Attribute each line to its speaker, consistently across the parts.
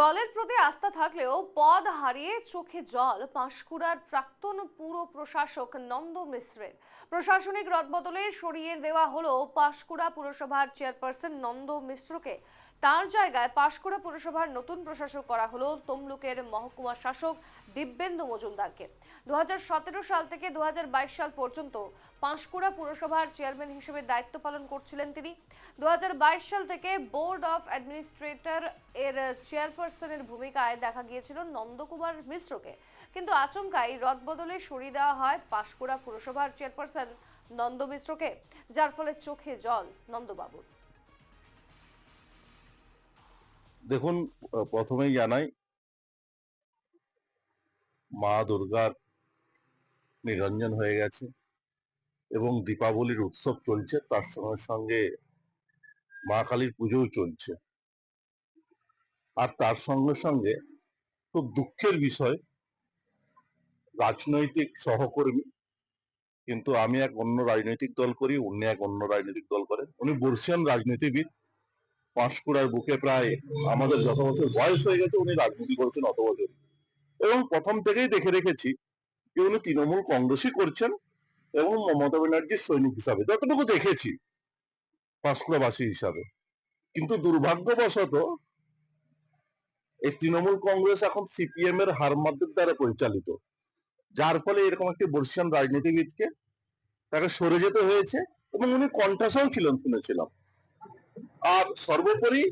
Speaker 1: দলের প্রতি আস্থা থাকলেও পদ হারিয়ে চোখে জল পাঁশকুড়ার প্রাক্তন পুর প্রশাসক নন্দ মিশ্রের। প্রশাসনিক রদবদলে সরিয়ে দেওয়া হলো পাঁশকুড়া পুরসভার চেয়ারপারসন নন্দ মিশ্রকে। তার জায়গায় পাঁশকুড়া পুরসভার নতুন প্রশাসক করা হলো তমলুকের মহকুমা শাসক দিব্যেন্দু মজুমদারকে। দু হাজার সতেরো সাল থেকে দু হাজার বাইশ সাল পর্যন্ত পাঁশকুড়া পুরসভার চেয়ারম্যান হিসেবে দায়িত্ব পালন করছিলেন তিনি। দু হাজার বাইশ সাল থেকে বোর্ড অফ অ্যাডমিনিস্ট্রেটর এর চেয়ারপারসনের ভূমিকায় দেখা গিয়েছিল নন্দকুমার মিশ্রকে। কিন্তু আচমকাই রদবদলে সরিয়ে দেওয়া হয় পাঁশকুড়া পুরসভার চেয়ারপারসন নন্দ মিশ্রকে, যার ফলে চোখে জল নন্দবাবুর।
Speaker 2: দেখুন, প্রথমেই জানাই, মা দুর্গার নিরঞ্জন হয়ে গেছে এবং দীপাবলির উৎসব চলছে, তার সঙ্গে সঙ্গে মা কালীর পুজোও চলছে। আর তার সঙ্গে সঙ্গে খুব দুঃখের বিষয়, রাজনৈতিক সহকর্মী, কিন্তু আমি এক অন্য রাজনৈতিক দল করি, উনি এক অন্য রাজনৈতিক দল করেন। উনি বর্ষিয়ান রাজনীতিবিদ। পাঁশকুড়ার বুকে প্রায় আমাদের যত বছর বয়স হয়ে গেছে, উনি রাজনীতি করেছেন অত বছর। এবং প্রথম থেকেই দেখে রেখেছি যে উনি তৃণমূল কংগ্রেসই করছেন এবং মমতা ব্যানার্জির সৈনিক হিসাবে। যতটুকু দেখেছি পাঁশকুড়াবাসী হিসাবে। কিন্তু দুর্ভাগ্যবশত এই তৃণমূল কংগ্রেস এখন সিপিএম এর হারমাদের দ্বারা পরিচালিত। যার ফলে এরকম একটি বর্ষিয়ান রাজনীতিবিদকে তাকে সরে যেতে হয়েছে এবং উনি কণ্ঠাসও ছিলেন, শুনেছিলাম। আর সর্বোপরি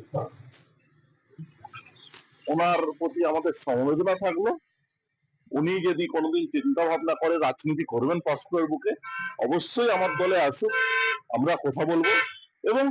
Speaker 2: ওনার প্রতি আমাদের সমবেদনা থাকল। উনি যদি কোনোদিন চিন্তা ভাবনা করে রাজনীতি করবেন পাঁশকুড়ার বুকে, অবশ্যই আমার দলে আসুক, আমরা কথা বলব এবং